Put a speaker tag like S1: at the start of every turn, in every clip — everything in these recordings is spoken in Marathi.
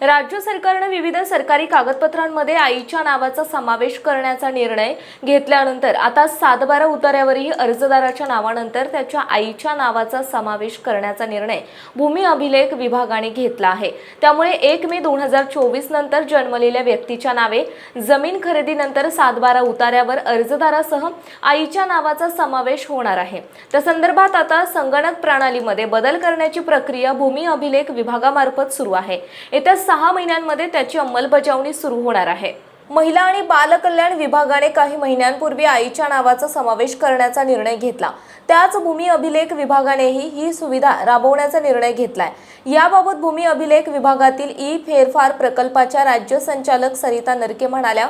S1: राज्य सरकारनं विविध सरकारी कागदपत्रांमध्ये आईच्या नावाचा समावेश करण्याचा निर्णय घेतल्यानंतर आता सातबारा उतार्यावरही अर्जदाराच्या नावानंतर त्याच्या आईच्या नावाचा समावेश करण्याचा निर्णय भूमी अभिलेख विभागाने घेतला आहे. त्यामुळे एक मे दोन हजार चोवीस नंतर जन्मलेल्या व्यक्तीच्या नावे जमीन खरेदीनंतर सातबारा उतार्यावर अर्जदारासह आईच्या नावाचा समावेश होणार आहे. त्या संदर्भात आता संगणक प्रणालीमध्ये बदल करण्याची प्रक्रिया भूमी अभिलेख विभागामार्फत सुरू आहे. येत्या सहा महिन्यांमध्ये त्याची अंमलबजावणी सुरू होणार आहे. महिला आणि बालकल्याण विभागाने काही महिन्यांपूर्वी आईच्या नावाचा समावेश करण्याचा निर्णय घेतला. त्याच भूमी अभिलेख विभागानेही ही सुविधा राबवण्याचा निर्णय घेतलाय. याबाबत भूमी अभिलेख विभागातील ई फेरफार प्रकल्पाच्या राज्य संचालक सरिता नरके म्हणाल्या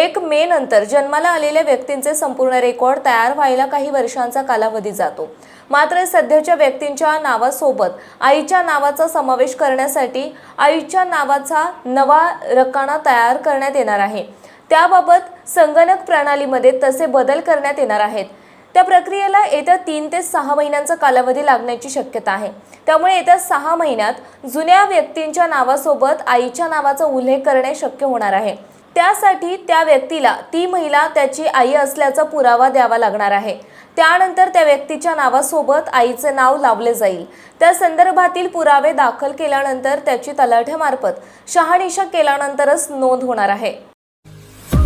S1: एक मे नंतर जन्माला आलेल्या व्यक्तींचे संपूर्ण रेकॉर्ड तयार व्हायला काही वर्षांचा कालावधी जातो. मात्र सध्याच्या व्यक्तींच्या नावासोबत आईच्या नावाचा समावेश करण्यासाठी आईच्या नावाचा नवा रकाना तयार करण्यात येणार आहे. त्याबाबत संगणक प्रणालीमध्ये तसे बदल करण्यात येणार आहेत. त्या प्रक्रियेला येत्या तीन ते सहा महिन्यांचा कालावधी लागण्याची शक्यता आहे. त्यामुळे येत्या सहा महिन्यात जुन्या व्यक्तींच्या नावासोबत आईच्या नावाचा उल्लेख करणे शक्य होणार आहे. त्यासाठी त्या व्यक्तीला ती महिला त्याची आई असल्याचा पुरावा द्यावा लागणार आहे. त्यानंतर त्या व्यक्तीच्या नावासोबत आईचे नाव लावले जाईल. त्या संदर्भातील पुरावे दाखल केल्यानंतर त्याची तलाठ्यामार्फत शहानिशा केल्यानंतरच नोंद होणार आहे.